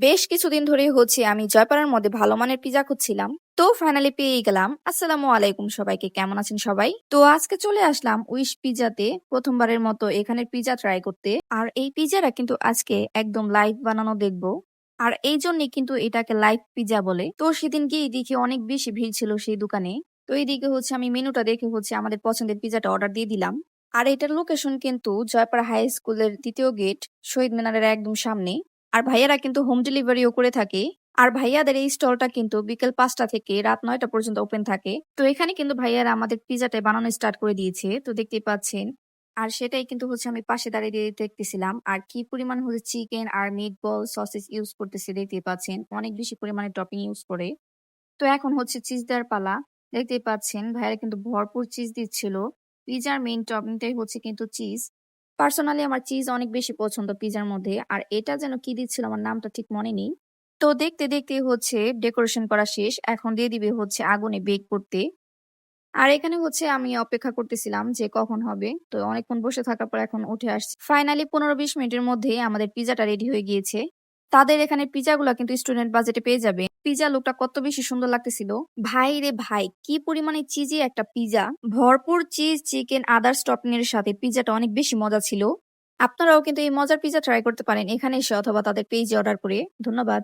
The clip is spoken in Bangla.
বেশ কিছুদিন ধরেই হচ্ছে আমি জয়পাড়ার মধ্যে ভালো মানের পিজা খুঁজছিলাম। তো ফাইনালি পেয়ে গেলাম। আসসালামু আলাইকুম সবাইকে, কেমন আছেন সবাই? তো আজকে চলে আসলাম উইশ পিজাতে প্রথমবারের মতো এখানের পিজা ট্রাই করতে। আর এই পিজাটা কিন্তু আজকে একদম লাইভ বানানো দেখব। আর এই জন্যই কিন্তু এটাকে লাইভ পিজা বলে। তো সেদিন গিয়ে দেখি অনেক বেশি ভিড় ছিল সেই দোকানে। তো এইদিকে হচ্ছে আমি মেনুটা দেখে হচ্ছে আমাদের পছন্দের পিজাটা অর্ডার দিয়ে দিলাম। আর এটার লোকেশন কিন্তু জয়পাড়া হাই স্কুলের দ্বিতীয় গেট শহীদ মিনারের একদম সামনে। আর ভাইয়ারা কিন্তু হোম ডেলিভারিও করে থাকে। আর ভাইয়াদের এই স্টলটা কিন্তু বিকেল পাঁচটা থেকে রাত নয়টা পর্যন্ত ওপেন থাকে। তো এখানে কিন্তু ভাইয়ারা আমাদের পিজাটা বানানো স্টার্ট করে দিয়েছে, তো দেখতেই পাচ্ছেন। আর সেটাই কিন্তু হচ্ছে আমি পাশে দাঁড়িয়ে দেখতেছিলাম। আর কি পরিমাণ হচ্ছে চিকেন আর মিট বল সসেস ইউজ করতেছে দেখতে পাচ্ছেন। অনেক বেশি পরিমাণে টপিং ইউজ করে। তো এখন হচ্ছে চিজ দেওয়ার পালা। দেখতেই পাচ্ছেন, ভাইয়ারা কিন্তু ভরপুর চিজ দিচ্ছিল। পিজার মেইন টপিংটাই হচ্ছে কিন্তু চিজ পার্সোনালি আমার চিজ অনেক বেশি পছন্দ পিজার মধ্যে, আর এটা যেন কি দিচ্ছিল আমার নামটা ঠিক মনে নেই। তো দেখতে দেখতে হচ্ছে ডেকোরেশন করা শেষ, এখন দিয়ে দিবে হচ্ছে আগুনে বেক করতে। আর এখানে হচ্ছে আমি অপেক্ষা করতেছিলাম যে কখন হবে, তো অনেকক্ষণ বসে থাকার পর এখন উঠে আসছি। ফাইনালি পনেরো বিশ মিনিটের মধ্যে আমাদের পিজাটা রেডি হয়ে গিয়েছে। তাদের এখানে পিজাগুলো কিন্তু স্টুডেন্ট বাজেটে পেয়ে যাবে। পিজা লুকটা কত বেশি সুন্দর লাগতেছিল। ভাই রে ভাই, কি পরিমাণে চিজি একটা পিজা ভরপুর চিজ চিকেন আদার এর সাথে পিজাটা অনেক বেশি মজা ছিল। আপনারাও কিন্তু এই মজার পিজা ট্রাই করতে পারেন এখানে এসে অথবা তাদের পেজে অর্ডার করে। ধন্যবাদ।